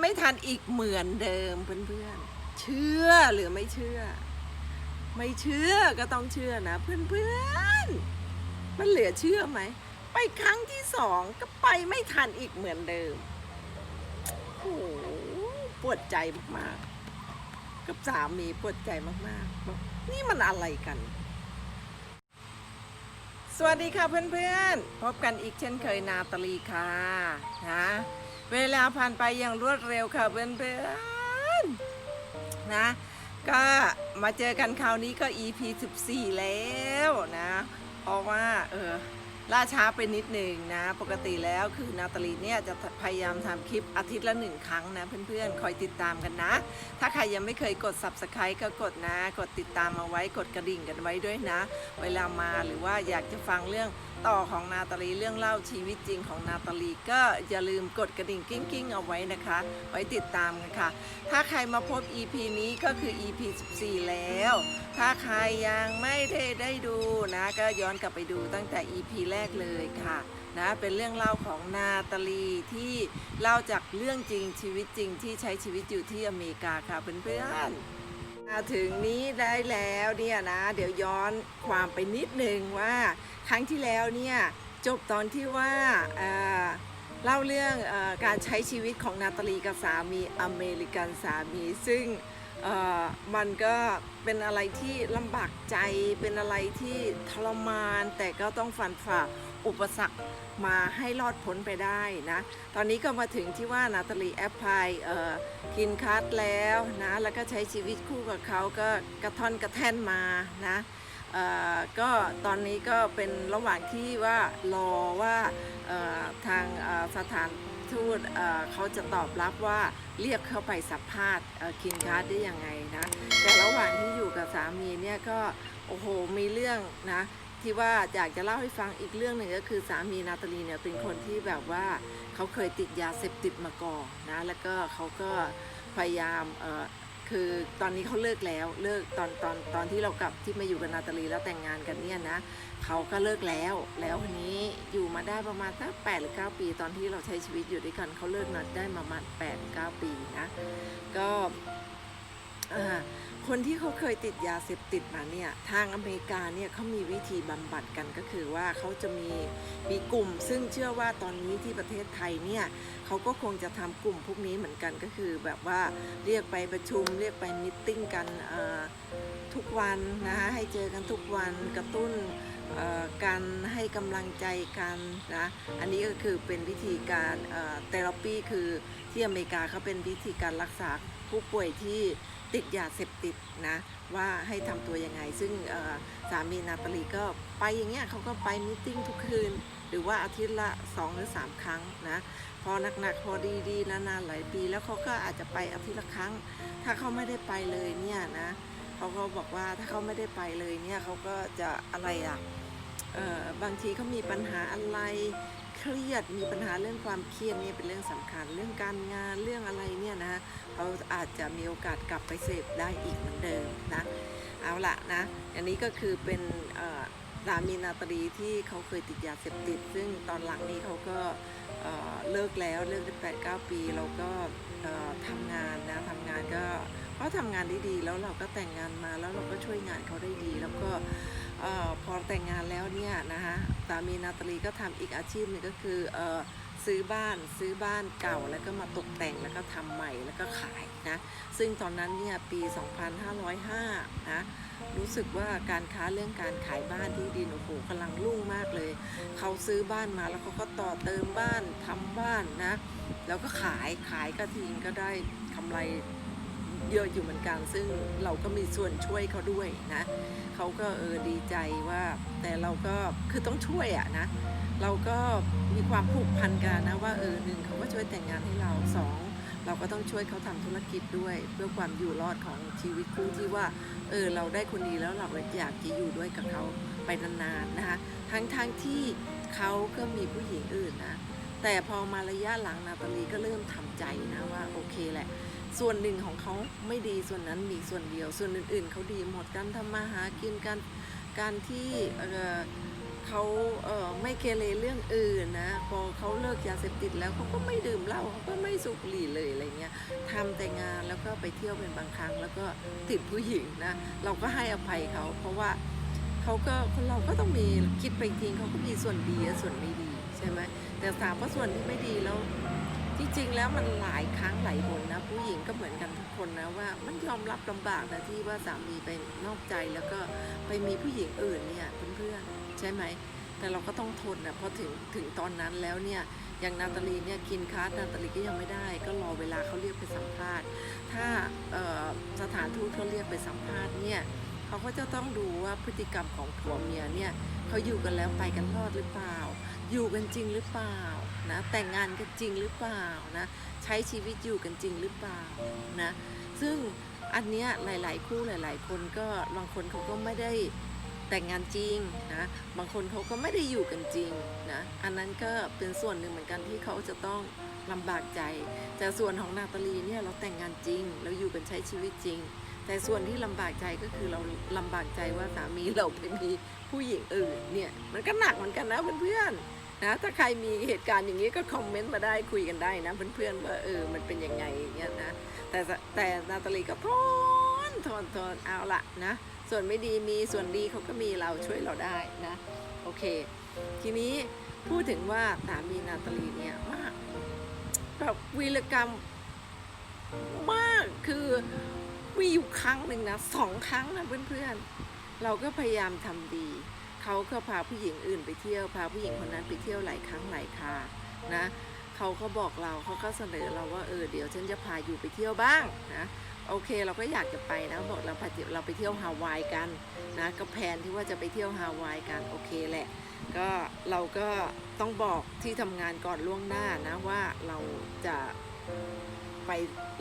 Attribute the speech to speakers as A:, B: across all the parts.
A: ไม่ทันอีกเหมือนเดิมเพื่อนๆ เชื่อหรือไม่เชื่อ ไม่เชื่อก็ต้องเชื่อนะ เพื่อนๆ มันเหลือเชื่อไหม ไปครั้งที่สองก็ไปไม่ทันอีกเหมือนเดิมโอ้โหปวดใจมากๆ กับสามีปวดใจมากๆบอกนี่มันอะไรกัน สวัสดีค่ะเพื่อนๆ พบกันอีกเช่นเคยนาตาลีค่ะนะ เวลาผ่านไปอย่างรวดเร็วค่ะเพื่อนๆนะ ก็มาเจอกันคราวนี้ก็ EP 14 แล้วนะ เพราะว่าเออล่าช้าไปนิดหนึ่งนะ ปกติแล้วคือนาตาลีเนี่ยจะพยายามทำคลิปอาทิตย์ละหนึ่งครั้งนะเพื่อนๆ คอยติดตามกันนะ ถ้าใครยังไม่เคยกด subscribe ก็กดนะ กดติดตามเอาไว้กดกระดิ่งกันไว้ด้วยนะ เวลามาหรือว่าอยากจะฟังเรื่อง ต่อของนาตาลีเรื่องเล่าชีวิตจริงของนาตาลีก็อย่าลืมกดกระดิ่งกิ้งกิ้งๆเอาไว้นะคะ ไว้ติดตามกันค่ะ ถ้าใครมาพบ EP นี้ก็คือ EP 14 แล้ว ถ้าใครยังไม่ได้ได้ดูนะ ก็ย้อนกลับไปดูตั้งแต่ EP แรกเลยค่ะนะเป็นเรื่องเล่าของนาตาลีที่เล่าจากเรื่องจริงชีวิตจริงที่ใช้ชีวิตอยู่ที่อเมริกาค่ะเพื่อนๆ มาถึงนี้ได้แล้วเนี่ยนะ เดี๋ยวย้อนความไปนิดนึงว่าครั้งที่แล้วเนี่ยจบตอนที่ว่าเอ่อเล่าเรื่องอการใช้ชีวิตของนาตาลีกับสามีอเมริกันสามี ซึ่งมันก็เป็นอะไรที่ลำบากใจเป็นอะไรที่ทรมานแต่ก็ต้องฟันฝ่า อุปสรรคมาให้รอดพ้นไปได้นะ ตอนนี้ก็มาถึงที่ว่านาตาลีแอปพลายกินคัสแล้วนะ แล้วก็ใช้ชีวิตคู่กับเขาก็กระท่อนกระแท่นมานะเอ่อก็ตอนนี้ก็เป็นระหว่างที่ว่ารอว่าเอ่อทางสถานทูตเขาจะตอบรับว่าเรียกเข้าไปสัมภาษณ์คินคาร์ดได้ยังไงนะ แต่ระหว่างที่อยู่กับสามีเนี่ยก็โอ้โหมีเรื่องนะ ที่ว่าอยากจะเล่าให้ฟังอีกเรื่องหนึ่งก็คือสามีนาตาลีเนี่ยเป็นคนที่แบบว่าเขาเคยติดยาเสพติดมาก่อนนะ แล้วก็เขาก็พยายามเออคือตอนนี้เขาเลิกแล้วเลิกตอนตอนตอนที่เรากลับที่มาอยู่กับนาตาลีแล้วแต่งงานกันเนี่ยนะเขาก็เลิกแล้ว แล้วทีนี้อยู่มาได้ประมาณสักแปดหรือเก้าปี ตอนที่เราใช้ชีวิตอยู่ด้วยกันเขาเลิกนัดได้ประมาณแปดเก้าปีนะก็อ่า คนที่เขาเคยติดยาเสพติดมาเนี่ยทางอเมริกาเนี่ยเขามีวิธีบำบัดกันก็คือว่าเขาจะมีมีกลุ่ม ซึ่งเชื่อว่าตอนนี้ที่ประเทศไทยเนี่ยเขาก็คงจะทำกลุ่มพวกนี้เหมือนกันก็คือแบบว่าเรียกไปประชุม เรียกไปมิทติ้งกันทุกวันนะคะให้เจอกันทุกวันกระตุ้นการให้กำลังใจกันนะอันนี้ก็คือเป็นวิธีการเทอราปีคือที่อเมริกาเขาเป็นวิธีการรักษาผู้ป่วยที่ ติดยาเสพติดนะว่าให้ทำตัวยังไง ซึ่งสามีนาตาลีก็ไปอย่างเงี้ยเขาก็ไปมิทติ้งทุกคืน หรือว่าอาทิตย์ละสองหรือสามครั้งนะพอหนักๆพอดีๆนานๆหลายปี แล้วเขาก็อาจจะไปอาทิตย์ละครั้ง ถ้าเขาไม่ได้ไปเลยเนี่ยนะเขาก็บอกว่าถ้าเขาไม่ได้ไปเลยเนี่ยเขาก็จะอะไรอะเอ่อบางทีเขามีปัญหาอะไร เครียดมีปัญหาเรื่องความเครียดเนี่ยเป็นเรื่องสำคัญ เรื่องการงานเรื่องอะไรเนี่ยนะเขาอาจจะมีโอกาสกลับไปเสพได้อีกเหมือนเดิมนะเอาละนะอันนี้ก็คือเป็นสามีนาตาลีที่เขาเคยติดยาเสพติด ซึ่งตอนหลังนี้เขาก็เเลิกแล้วเลิกได้แปดเก้าปีเราก็เอ่อทำงานนะทำงานก็เขาทำงานได้ดีแล้วเราก็แต่งงานมาแล้วเราก็ช่วยงานเขาได้ดีแล้วก็ ออพอแต่งงานแล้วเนี่ยนะคะสามีนาตาลีก็ทำอีกอาชีพหนึงก็คือออซื้อบ้านซื้อบ้านเก่าแล้วก็มาตกแต่งแล้วก็ทำใหม่แล้วก็ขายนะซึ่งตอนนั้นเนี่ยปี 2505นะรู้สึกว่าการค้าเรื่องการขายบ้านที่ดินโอ้โหกำลังรุ่งมากเลย เขาซื้อบ้านมาแล้วเขาก็ต่อเติมบ้านทำบ้านนะแล้วก็ขายขายก็ทีก็ได้กำไร เยอะอยู่เหมือนกัน ซึ่งเราก็มีส่วนช่วยเขาด้วยนะเขาก็เออดีใจว่าแต่เราก็คือต้องช่วยอะนะเราก็มีความผูกพันกันนะว่าเออหนึ่งเขาก็ช่วยแต่งงานให้เราสองเราก็ต้องช่วยเขาทำธุรกิจด้วย เพื่อความอยู่รอดของชีวิตคู่ที่ว่าเออเราได้คนดีแล้วเราอยากจะอยู่ด้วยกับเขาไปนานๆนะคะทั้งๆทที่เขาก็มีผู้หญิงอื่นนะแต่พอมาระยะหลังนาตาลีก็เริ่มทำใจนะว่าโอเคแหละ ส่วนหนึ่งของเขาไม่ดีส่วนนั้นมีส่วนเดียว ส่วนอื่น ๆเขาดีหมดการทำมาหากินการการที่เออเขาเออไม่เกเรเรื่องอื่นนะพอเขาเลิกยาเสพติดแล้วเขาก็ไม่ดื่มเหล้าเขาก็ไม่สูบบุหรี่เลยอะไรำแต่งานแล้วก็ไปเที่ยวเป็นบางครั้ง แล้วก็ติดผู้หญิงนะเราก็ให้อภัยเขาเพราะว่าเขาก็คนเราก็ต้องมีคิดไปจริงเขาก็มีส่วนดีและส่วนไม่ดีใช่ไหมแต่ถามว่าส่วนที่ไม่ดีแล้ว จริงๆแล้วมันหลายครั้งหลายหนนะ ผู้หญิงก็เหมือนกันทุกคนนะว่ามันยอมรับลำบากนะที่ว่าสามีไปนอกใจแล้วก็ไปมีผู้หญิงอื่นเนี่ยเพื่อนๆใช่ไหมแต่เราก็ต้องทนนะพอถึงถึงตอนนั้นแล้วเนี่ยอย่างนาตาลีเนี่ยกินคัสนาตาลีก็ยังไม่ได้ ก็รอเวลาเขาเรียกไปสัมภาษณ์ ถ้าสถานทูตเขาเรียกไปสัมภาษณ์เนี่ยเขาก็จะต้องดูว่าพฤติกรรมของผัวเมียเนี่ยเขาอยู่กันแล้วไปกันรอดหรือเปล่า อยู่กันจริงหรือเปล่า นะ แต่งงานกันจริงหรือเปล่านะ ใช้ชีวิตอยู่กันจริงหรือเปล่านะ ซึ่งอันเนี้ยหลาย ๆ คู่หลาย ๆ คนก็บางคนเขาก็ไม่ได้แต่งงานจริงนะบางคนเขาก็ไม่ได้อยู่กันจริงนะอันนั้นก็เป็นส่วนหนึ่งเหมือนกันที่เขาจะต้องลำบากใจแต่ส่วนของนาตาลีเนี่ยเราแต่งงานจริงเราอยู่กันใช้ชีวิตจริง แต่ส่วนที่ลำบากใจก็คือเราลำบากใจว่าสามีเราไปมีผู้หญิงอื่นเนี่ยมันก็หนักเหมือนกันนะเพื่อนๆ นะถ้าใครมีเหตุการณ์อย่างนี้ก็คอมเมนต์มาได้คุยกันได้นะเพื่อนๆว่าเออมันเป็นยังไงอย่างเงี้ยนะแต่แต่นาตาลีก็ทนทนทนเอาละนะ ส่วนไม่ดีมีส่วนดีเขาก็มีเราช่วยเราได้นะโอเค ทีนี้พูดถึงว่าสามีนาตาลีเนี่ยมากแบบวีรกรรมมากคือมีอยู่ครั้งหนึ่งนะสองครั้งนะเพื่อนๆ เราก็พยายามทำดี เขาก็พาผู้หญิงอื่นไปเที่ยว พาผู้หญิงคนนั้นไปเที่ยวหลายครั้งหลายครานะเขาก็บอกเราเขาก็เสนอเราว่าเออเดี๋ยวฉันจะพาอยู่ไปเที่ยวบ้างนะโอเคเราก็อยากจะไปนะบอกเราพาเราไปเที่ยวฮาวายกันนะก็แผนที่ว่าจะไปเที่ยวฮาวายกันโอเคแหละก็เราก็ต้องบอกที่ทำงานก่อนล่วงหน้านะว่าเราจะ ไป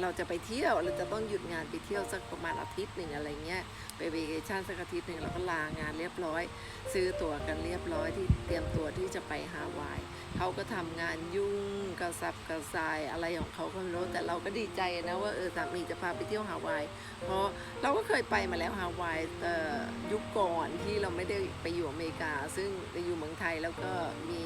A: เราจะไปเที่ยวเราจะต้องหยุดงานไปเที่ยวสักประมาณอาทิตย์หนึ่งอะไรเงี้ยไปเวกชั่นสักอาทิตย์หนึ่งเราก็ลางานเรียบร้อย ซื้อตั๋วกันเรียบร้อยที่เตรียมตัวที่จะไปฮาวายเขาก็ทำงานยุ่งกระสับกระส่ายอะไรของเขาก็ไม่รู้แต่เราก็ดีใจนะว่าเออสามีจะพาไปเที่ยวฮาวายเพราะเราก็เคยไปมาแล้วฮาวายเอ่อยุคก่อนที่เราไม่ได้ไปอยู่อเมริกา ซึ่งไปอยู่เมืองไทยแล้วก็มี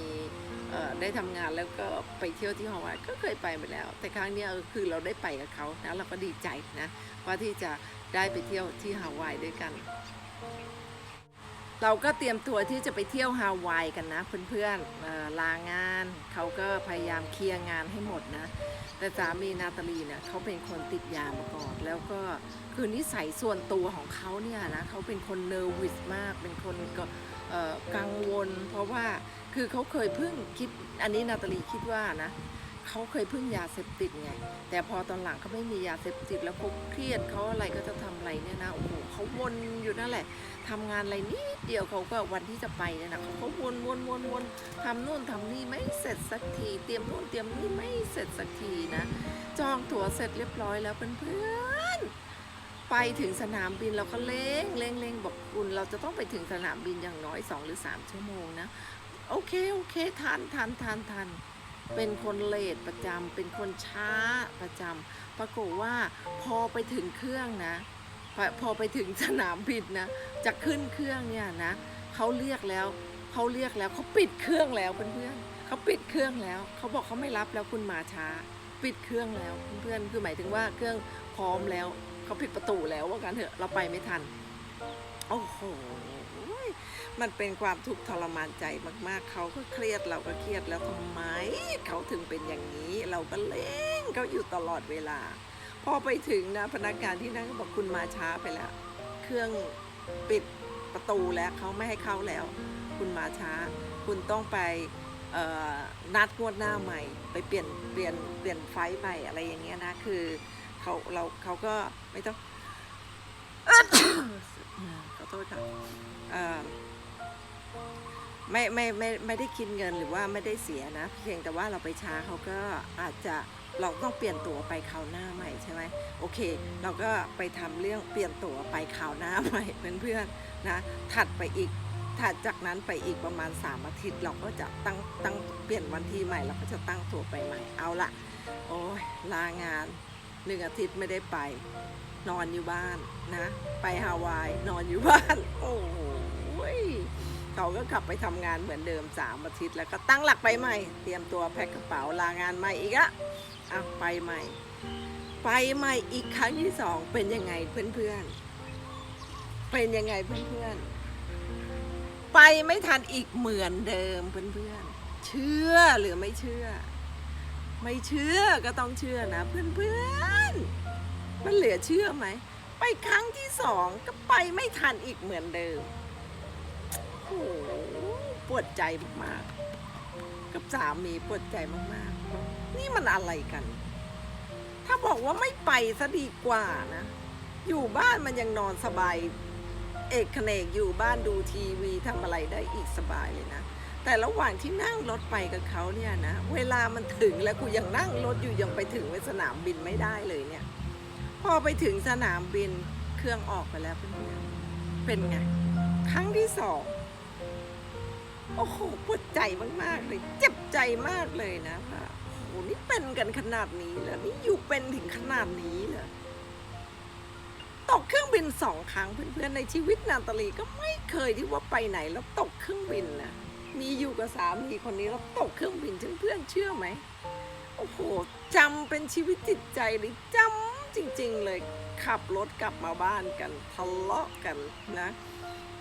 A: ได้ทำงานแล้วก็ไปเที่ยวที่ฮาวายก็เคยไปมาแล้ว แต่ครั้งนี้คือเราได้ไปกับเขานะเราก็ดีใจนะว่าที่จะได้ไปเที่ยวที่ฮาวายด้วยกัน เราก็เตรียมตัวที่จะไปเที่ยวฮาวายกันนะเพื่อนๆเอ่อลางานเขาก็พยายามเคลียร์งานให้หมดนะแต่สามีนาตาลีเนี่ยเขาเป็นคนติดยามาก่อน แล้วก็คือนิสัยส่วนตัวของเขาเนี่ยนะเขาเป็นคนเนอร์วิสมากเป็นคนก็ กังวล เพราะว่าคือเขาเคยพึ่งคิดอันนี้นาตาลีคิดว่านะเขาเคยพึ่งยาเสพติดไงแต่พอตอนหลังเขาไม่มียาเสพติดแล้วเขาเครียดเขาอะไรก็จะทำอะไรเนี่ยนะโอ้โหเขาวนอยู่นั่นแหละทำงานอะไรนิดเดียวเขาก็วันที่จะไปเนี่ยนะเขาก็วนวนวนวนทำนู่นทำนี่ไม่เสร็จสักที เตรียมนู่นเตรียมนี่ไม่เสร็จสักทีนะ จองตั๋วเสร็จเรียบร้อยแล้วเพื่อน ไปถึงสนามบินเราก็เร่งเร่งเร่งบอกคุณเราจะต้องไปถึงสนามบินอย่างน้อย2หรือ3ชั่วโมงนะ โอเคโอเคทันทันทันทันเป็นคนเลทประจำเป็นคนช้าประจำปรากฏว่าพอไปถึงเครื่องนะพอพอไปถึงสนามบินนะจะขึ้นเครื่องเนี่ยนะเขาเรียกแล้วเขาเรียกแล้วเขาปิดเครื่องแล้วเพื่อนๆเขาปิดเครื่องแล้วเขาบอกเขาไม่รับแล้วคุณมาช้า ปิดเครื่องแล้วเพื่อนๆคือหมายถึงว่าเครื่องพร้อมแล้ว เขาปิดประตูแล้วว่ากันเถอะเราไปไม่ทัน โอ้โหมันเป็นความทุกข์ทรมานใจมาก ๆ เขาก็เครียดเราก็เครียดแล้วทำไม เขาถึงเป็นอย่างนี้ เราก็เล่งเขาอยู่ตลอดเวลา พอไปถึงนะพนักงานที่นั่นก็บอกคุณมาช้าไปแล้ว เครื่องปิดประตูแล้วเขาไม่ให้เข้าแล้ว คุณมาช้า คุณต้องไปเอ่อนัดงวดหน้าใหม่ ไปเปลี่ยนเปลี่ยนเปลี่ยนไฟล์ใหม่อะไรอย่างเงี้ยนะคือ เขาเราเขาก็ไม่ต้องขอโทษค่ะเอ่ไม่ไม่ไม่ไม่ได้คิดเงินหรือว่าไม่ได้เสียนะ เพียงแต่ว่าเราไปช้าเขาก็อาจจะเราต้องเปลี่ยนตั๋วไปคราวหน้าใหม่ใช่ไหมโอเค เราก็ไปทำเรื่องเปลี่ยนตั๋วไปคราวหน้าใหม่เพื่อนๆนะถัดไปอีกถัดจากนั้นไปอีกประมาณ 3 อาทิตย์ เราก็จะตั้งตั้งเปลี่ยนวันที่ใหม่ เราก็จะตั้งตั๋วไปใหม่เอาละโอ้ยลางาน หนึ่งอาทิตย์ไม่ได้ไป นอนอยู่บ้านนะ ไปฮาวาย นอนอยู่บ้าน โอ้โหเขาก็กลับไปทำงานเหมือนเดิมสามอาทิตย์แล้วก็ตั้งหลักไปใหม่ เตรียมตัวแพ็คกระเป๋าลางานใหม่อีกอะอะไปใหม่ ไปใหม่อีกครั้งที่สองเป็นยังไงเพื่อนๆ เป็นยังไงเพื่อนๆ ไปไม่ทันอีกเหมือนเดิมเพื่อนๆ เชื่อหรือไม่เชื่อ ไม่เชื่อก็ต้องเชื่อนะ เพื่อนๆ มันเหลือเชื่อไหม ไปครั้งที่สองก็ไปไม่ทันอีกเหมือนเดิม โอ้โหปวดใจมากๆ กับสามีปวดใจมากๆ นี่มันอะไรกัน ถ้าบอกว่าไม่ไปซะดีกว่านะ อยู่บ้านมันยังนอนสบาย เอกเขนกอยู่บ้านดูทีวีทำอะไรได้อีกสบายเลยนะ แต่ระหว่างที่นั่งรถไปกับเขาเนี่ยนะ เวลามันถึงแล้วกูยังนั่งรถอยู่ยังไปถึงสนามบินไม่ได้เลยเนี่ย พอไปถึงสนามบินเครื่องออกไปแล้วเพื่อนเป็นไง ครั้งที่สองโอ้โหปวดใจมากๆเลย เจ็บใจมากเลยนะค่ะโอ้โหนี่เป็นกันขนาดนี้แล้วนี่อยู่เป็นถึงขนาดนี้เหรอตกเครื่องบินสองครั้งเพื่อนๆในชีวิตนาตาลีก็ไม่เคยที่ว่าไปไหนแล้วตกเครื่องบินนะ มีอยู่กับสามีคนนี้แล้วตกเครื่องบินเพื่อนเชื่อไหมโอ้โหจำเป็นชีวิตจิตใจเลยจำจริง ๆ เลยขับรถกลับมาบ้านกันทะเลาะกันนะ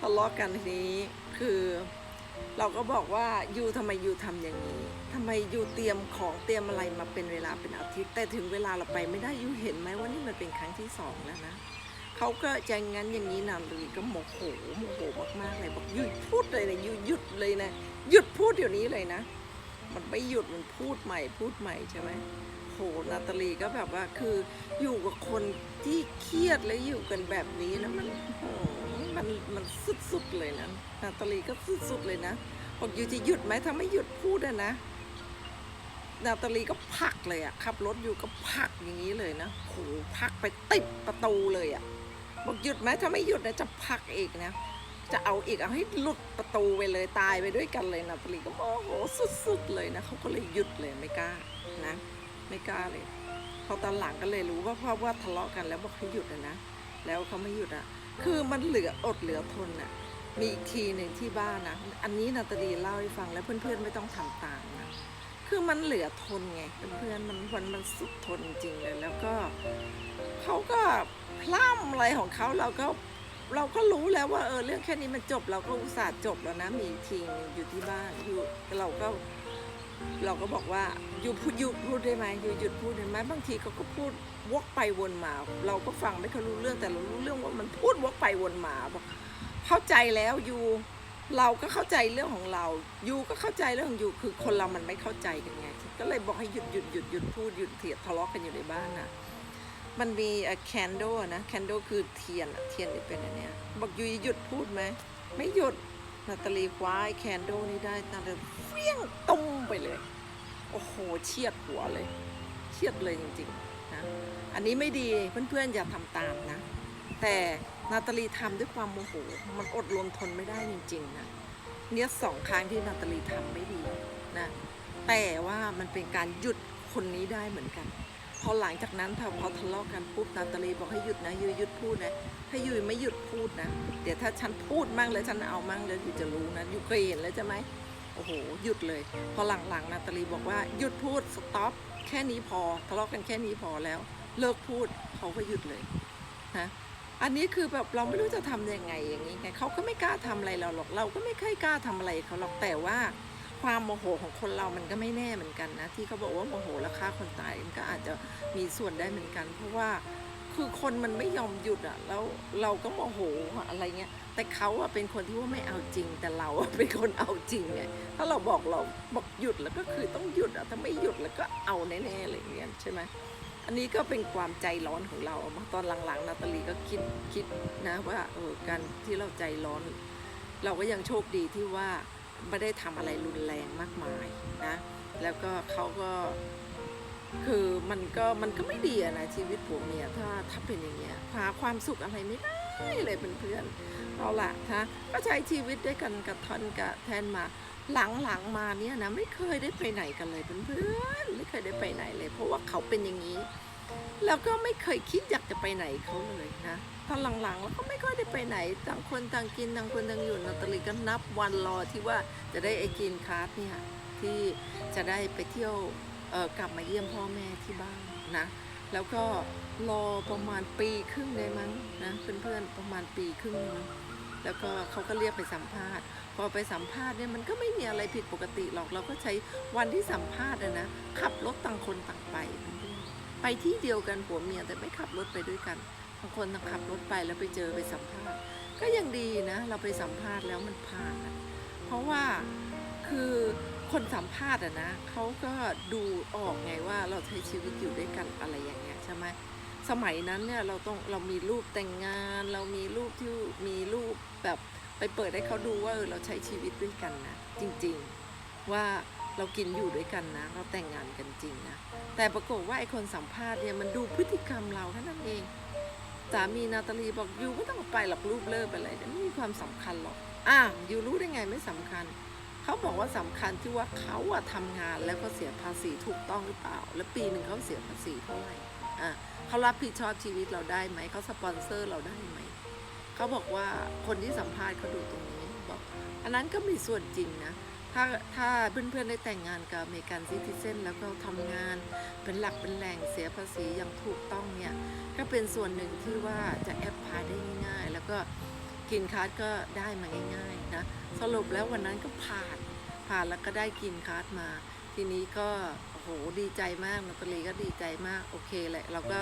A: ทะเลาะกันทีนี้คือเราก็บอกว่ายูทำไมยูทำอย่างนี้ทำไมยูเตรียมของเตรียมอะไรมาเป็นเวลาเป็นอาทิตย์ แต่ถึงเวลาเราไปไม่ได้ยูเห็นไหมว่านี่มันเป็นครั้งที่สองแล้วนะ เขาก็จะงั้นอย่างนี้นานเลยก็โมโหโมโหมากๆเลยบอกหยุดพูดเลยนะยูหยุดเลยนะหยุดพูดเดี๋ยวนี้เลยนะ มันไม่หยุดมันพูดใหม่พูดใหม่ใช่ไหมโหนาตาลีก็แบบว่าคืออยู่กับคนที่เครียดแล้วอยู่กันแบบนี้แล้วมันโหมันมันสุดๆเลยนะนาตาลีก็สุดๆเลยนะบอกอยู่จะหยุดไหมถ้าไม่หยุดพูดอะนะนาตาลีก็ผลักเลยอะขับรถอยู่ก็ผลักอย่างนี้เลยนะโหผลักไปติดประตูเลยอะ บอกหยุดไหมถ้าไม่หยุดนะจะผลักอีกนะ จะเอาอีกเอาให้หลุดประตูไปเลยตายไปด้วยกันเลยนาตลีก็โมโหสุดๆเลยนะเขาก็เลยหยุดเลยไม่กล้านะ ไม่กล้าเลยพอตอนหลังก็เลยรู้ว่าเพราะว่าทะเลาะกันแล้วบอกให้หยุดนะแล้วเขาไม่หยุดอะคือมันเหลืออดเหลือทนอะมีอีกทีหนึ่งที่บ้านนะ อันนี้นาตาลีเล่าให้ฟังแล้วเพื่อนๆไม่ต้องทำตามนะ คือมันเหลือทนไงเพื่อนมันมันมันสุดทนจริงเลยแล้วก็เขาก็พล่ำอะไรของเขาเราก็เราก็รู้แล้วว่าเออเรื่องแค่นี้มันจบ เราก็อุตส่าห์จบแล้วนะมีทีหนึงอยู่ที่บ้านอยู่เราก็เราก็บอกว่าอยู่พูดหยุดพูดได้ไหมอยู่หยุดพูดได้ไหมบางทีเขาก็พูดวกไปวนมา เราก็ฟังไม่ค่อยรู้เรื่องแต่เรารู้เรื่องว่ามันพูดวกไปวนมาบอกเข้าใจแล้วอยู่ เราก็เข้าใจเรื่องของเราอยู่ก็เข้าใจเรื่องของอยู่คือคนเรามันไม่เข้าใจกันไง ก็เลยบอกให้หยุดหยุดหยุดหยุดพูดหยุดเถียงทะเลาะกันอยู่ในบ้านนะมันมีแคนโดนะแคนโดคือเทียนเทียนนี่เป็นอันเนี้ยบอกอยู่หยุดพูดไหมไม่หยุดนาตาลีคว้าไอ้แคนโดนี่ได้นาตาลีเฟี้ยงตุ้มไปเลย โอ้โหเฉียดหัวเลยเฉียดเลยจริงๆนะอันนี้ไม่ดีเพื่อนๆอย่าทำตามนะ แต่นาตาลีทำด้วยความโมโห มันอดรนทนไม่ได้จริงๆนะเนี่ยสองครั้งที่นาตาลีทำไม่ดีนะแต่ว่ามันเป็นการหยุดคนนี้ได้เหมือนกัน พอหลังจากนั้นพอพอทะเลาะกันปุ๊บนาตาลีบอกให้หยุดนะยุยหยุดพูดนะถ้ายุยไม่หยุดพูดนะเดี๋ยวถ้าฉันพูดมั่งแล้วฉันเอามั่งแล้วอยู่จะรู้นะอยู่เคยเห็นแล้วใช่ไหมโอ้โหหยุดเลย พอหลังๆนาตาลีบอกว่าหยุดพูดสต็อปแค่นี้พอทะเลาะกันแค่นี้พอแล้ว เลิกพูดเขาก็หยุดเลยนะ อันนี้คือแบบเราไม่รู้จะทำยังไงอย่างนี้ไงเขาก็ไม่กล้าทำอะไรเราหรอกเราก็ไม่เคยกล้าทำอะไรเขาหรอกแต่ว่า ความโมโหของคนเรามันก็ไม่แน่เหมือนกันนะ ที่เขาบอกว่าโมโหแล้วฆ่าคนตายมันก็อาจจะมีส่วนได้เหมือนกัน เพราะว่าคือคนมันไม่ยอมหยุดอะแล้วเราก็โมโหอะไรเงี้ยแต่เขาอะเป็นคนที่ว่าไม่เอาจริง แต่เราอะเป็นคนเอาจริงไงถ้าเราบอกเราบอกหยุดแล้วก็คือต้องหยุดอะถ้าไม่หยุดแล้วก็เอาแน่ๆอะไรเงี้ยใช่ไหม อันนี้ก็เป็นความใจร้อนของเราตอนหลังๆนาตาลีก็คิดคิดนะว่าเออการที่เราใจร้อน เราก็ยังโชคดีที่ว่าไม่ได้ทำอะไรรุนแรงมากมายนะ แล้วก็เขาก็คือมันก็มันก็ไม่ดีนะชีวิตผัวเมียถ้าถ้าเป็นอย่างเงี้ยหาความสุขอะไรไม่ได้เลยเพื่อนๆเอาละนะก็ใช้ชีวิตด้วยกันกับทอนกับแทนมา หลังๆมาเนี่ยนะไม่เคยได้ไปไหนกันเลยเพื่อนๆไม่เคยได้ไปไหนเลย เพราะว่าเขาเป็นอย่างนี้ แล้วก็ไม่เคยคิดอยากจะไปไหนเขาเลยนะตอนหลังๆแล้วก็ไม่ค่อยได้ไปไหนต่างคนต่างกินต่างคนต่างอยู่นาตาลีก็นับวันรอที่ว่าจะได้ไอ้กินคาร์ดเนี่ยที่จะได้ไปเที่ยวเออกลับมาเยี่ยมพ่อแม่ที่บ้านนะ แล้วก็รอประมาณปีครึ่งเลยมั้งนะเพื่อนๆประมาณปีครึ่งมั้ง แล้วก็เขาก็เรียกไปสัมภาษณ์ พอไปสัมภาษณ์เนี่ยมันก็ไม่มีอะไรผิดปกติหรอก เราก็ใช้วันที่สัมภาษณ์อะนะขับรถต่างคนต่างไปเพื่อนๆไปที่เดียวกันผัวเมียแต่ไม่ขับรถไปด้วยกันบางคนต้องขับรถไปแล้วไปเจอไปสัมภาษณ์ ก็ยังดีนะ เราไปสัมภาษณ์แล้วมันผ่านอะเพราะว่าคือคนสัมภาษณ์อะนะเขาก็ดูออกไงว่าเราใช้ชีวิตอยู่ด้วยกันอะไรอย่างเงี้ยใช่ไหม สมัยนั้นเนี่ยเราต้องเรามีรูปแต่งงาน เรามีรูปที่มีรูปแบบไปเปิดให้เขาดูว่าเออเราใช้ชีวิตด้วยกันนะจริงๆว่าเรากินอยู่ด้วยกันนะ เราแต่งงานกันจริงนะแต่ปรากฏว่าไอคนสัมภาษณ์เนี่ยมันดูพฤติกรรมเราแค่นั้นเองสามีนาตาลีบอกยูไม่ต้องไปหรอกรูปเลิกไปอะไรเนี่ยไม่มีความสำคัญหรอกอะยูรู้ได้ไงไม่สำคัญเขาบอกว่าสำคัญที่ว่าเขาอะทำงานแล้วก็เสียภาษีถูกต้องหรือเปล่า แล้วปีหนึ่งเขาเสียภาษีเท่าไหร่อะ เขารับผิดชอบชีวิตเราได้ไหม เขาสปอนเซอร์เราได้ไหม เขาบอกว่าคนที่สัมภาษณ์เขาดูตรงนี้บอก อันนั้นก็มีส่วนจริงนะ ถ้าถ้าเพื่อนๆได้แต่งงานกับอเมริกันซิติเซนแล้วก็ทำงานเป็นหลักเป็นแหล่งเสียภาษีอย่างถูกต้องเนี่ย ก็เป็นส่วนหนึ่งที่ว่าจะแอปพลายได้ง่ายๆ แล้วก็กินคาร์ดก็ได้มาง่ายๆนะ สรุปแล้ววันนั้นก็ผ่านผ่านแล้วก็ได้กินคาร์ดมา ทีนี้ก็ โหดีใจมากนาตลีก็ดีใจมากโอเคแหละเราก็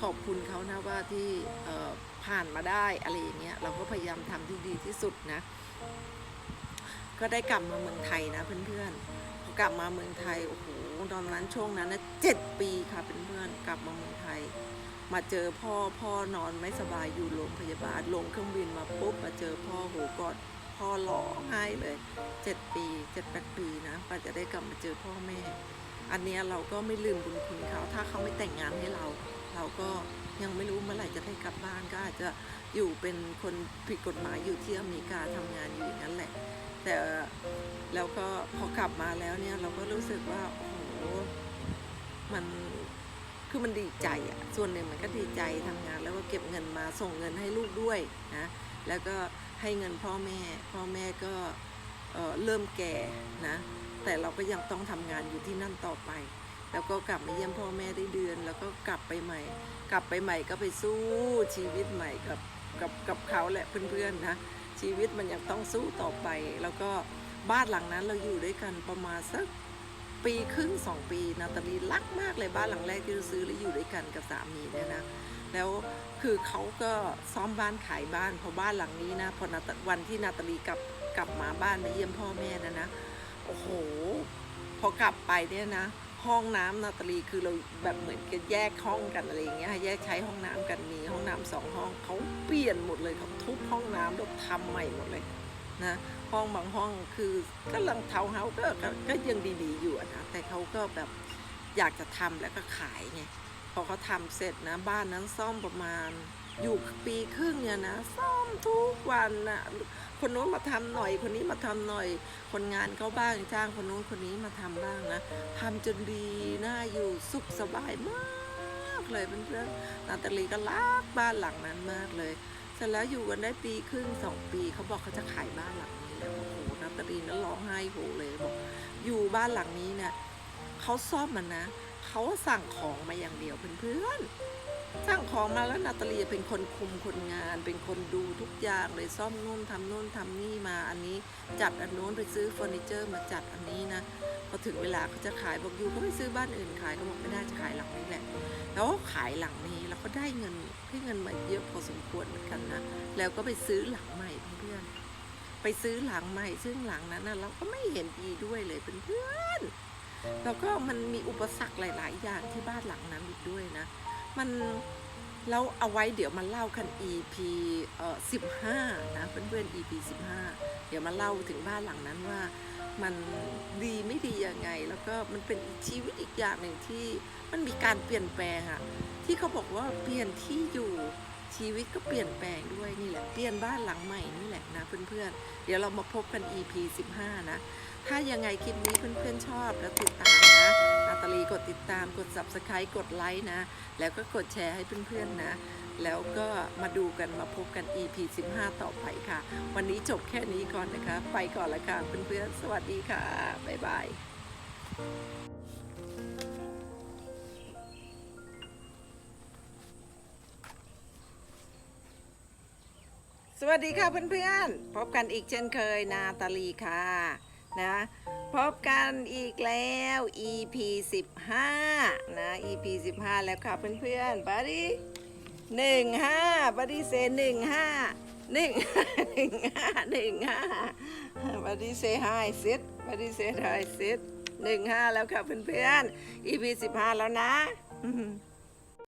A: ขอบคุณเขานะว่าที่ผ่านมาได้อะไรอย่างเงี้ยเราก็พยายามทำที่ดีที่สุดนะ ก็ได้กลับมาเมืองไทยนะเพื่อนๆพอกลับมาเมืองไทยโอ้โหตอนนั้นช่วงนั้นนะเจ็ดปีค่ะเพื่อนๆกลับมาเมืองไทย มาเจอพ่อพ่อนอนไม่สบายอยู่โรงพยาบาลลงเครื่องบินมาปุ๊บมาเจอพ่อโหกอดพ่อร้องไห้เลยเจ็ดปีเจ็ดแปดปีนะกว่าจะได้กลับมาเจอพ่อแม่ อันนี้เราก็ไม่ลืมบุญคุณเขา ถ้าเขาไม่แต่งงานให้เรา เราก็ยังไม่รู้เมื่อไหร่จะได้กลับบ้านก็อาจจะอยู่เป็นคนผิดกฎหมายอยู่ที่อเมริกาทำงานอยู่อย่างนั้นแหละ แต่แล้วก็พอกลับมาแล้วเนี่ยเราก็รู้สึกว่าโอ้โหมันคือมันดีใจอะส่วนหนึ่งมันก็ดีใจทำงาน แล้วก็เก็บเงินมาส่งเงินให้ลูกด้วยนะแล้วก็ให้เงินพ่อแม่ พ่อแม่ก็เเริ่มแก่นะ แต่เราก็ยังต้องทำงานอยู่ที่นั่นต่อไป แล้วก็กลับมาเยี่ยมพ่อแม่ได้เดือน แล้วก็กลับไปใหม่ กลับไปใหม่ก็ไปสู้ชีวิตใหม่กับกับกับเขาแหละเพื่อนๆนะชีวิตมันยังต้องสู้ต่อไป แล้วก็บ้านหลังนั้นเราอยู่ด้วยกันประมาณสักปีครึ่งสองปีนาตาลีรักมากเลยบ้านหลังแรกที่เราซื้อแล้วอยู่ด้วยกันกับสามีเนี่ยนะแล้วคือเขาก็ซ่อมบ้านขายบ้านเพราะบ้านหลังนี้นะพอนาตาวันที่นาตาลีกลับกลับมาบ้านมาเยี่ยมพ่อแม่นะนะ โอ้โห พอกลับไปเนี่ยนะ ห้องน้ำนาตาลีคือเราแบบเหมือนกันแยกห้องกันอะไรอย่างเงี้ยแยกใช้ห้องน้ำกันมีห้องน้ำสองห้องเขาเปลี่ยนหมดเลยเขาทุบห้องน้ำแล้วทำใหม่หมดเลยนะห้องบางห้องคือก็ลังเทาเฮาก็ก็ยังดีๆอยู่นะแต่เขาก็แบบอยากจะทำแล้วก็ขายไงพอเขาทำเสร็จนะบ้านนั้นซ่อมประมาณอยู่ปีครึ่งเนี่ยนะซ่อมทุกวันนะ คนโน้นมาทำหน่อย คนนี้มาทำหน่อย คนงานเขาบ้างจ้างคนโน้นคนนี้มาทำบ้างนะทำจนดีน่าอยู่สุขสบายมากเลยเพื่อนๆนาตาลีก็รักบ้านหลังนั้นมากเลยเสร็จแล้วอยู่กันได้ปีครึ่งสองปีเขาบอกเขาจะขายบ้านหลังนี้แล้วโอ้โหนาตาลีนั้นร้องไห้โหเลยบอกอยู่บ้านหลังนี้เนี่ยเขาซ่อมมันนะเขาสั่งของมาอย่างเดียวเพื่อนๆ สั่งของมาแล้วนาตาลีเป็นคนคุมคนงาน เป็นคนดูทุกอย่างเลยซ่อมนู่นทำนู่นทำนี่มาอันนี้ จัดอันโน้นไปซื้อเฟอร์นิเจอร์มาจัดอันนี้นะพอถึงเวลาเขาจะขายบอกอยู่ก็ไปซื้อบ้านอื่นขายก็บอกไม่ได้จะขายหลังนี้แหละแล้วขายหลังนี้แล้วก็ได้เงินได้เงินมาเยอะพอสมควรเหมือนกันนะแล้วก็ไปซื้อหลังใหม่เพื่อนไปซื้อหลังใหม่ ซึ่งหลังนั้นนะเราก็ไม่เห็นดีด้วยเลยเพื่อนแล้วก็มันมีอุปสรรคหลาย ๆ อย่างที่บ้านหลังนั้นอีกด้วยนะ มันเราเอาไว้เดี๋ยวมาเล่ากัน EP เอ่อ15 นะเพื่อนๆ EP 15 เดี๋ยวมาเล่าถึงบ้านหลังนั้นว่ามันดีไม่ดียังไง แล้วก็มันเป็นชีวิตอีกอย่างหนึ่งที่มันมีการเปลี่ยนแปลงอะที่เขาบอกว่าเปลี่ยนที่อยู่ชีวิตก็เปลี่ยนแปลงด้วยนี่แหละเปลี่ยนบ้านหลังใหม่นี่แหละนะเพื่อนๆเดี๋ยวเรามาพบกัน EP 15 นะ ถ้ายังไงคลิปนี้เพื่อนๆชอบแล้วติดตามนะนาตาลีกดติดตามกด subscribe กดไลค์นะ แล้วก็กดแชร์ให้เพื่อนๆนะ แล้วก็มาดูกันมาพบกัน EP 15 ต่อไปค่ะ วันนี้จบแค่นี้ก่อนนะคะ ไปก่อนละค่ะเพื่อนๆ สวัสดีค่ะ บ๊ายบายสวัสดีค่ะเพื่อนๆ พบกันอีกเช่นเคยนาตาลีค่ะ นะพบกันอีกแล้ว EP 15 นะ EP 15 แล้วค่ะเพื่อนๆบัดดี้หนึ่งห้าบัดดี้เซหนึ่งห้าหนึ่งหนึ่งห้าหนึ่งห้าบัดดี้เซไฮซิดบัดดี้เซไฮซิดหนึ่งห้าแล้วค่ะเพื่อนๆ EP 15 แล้วนะ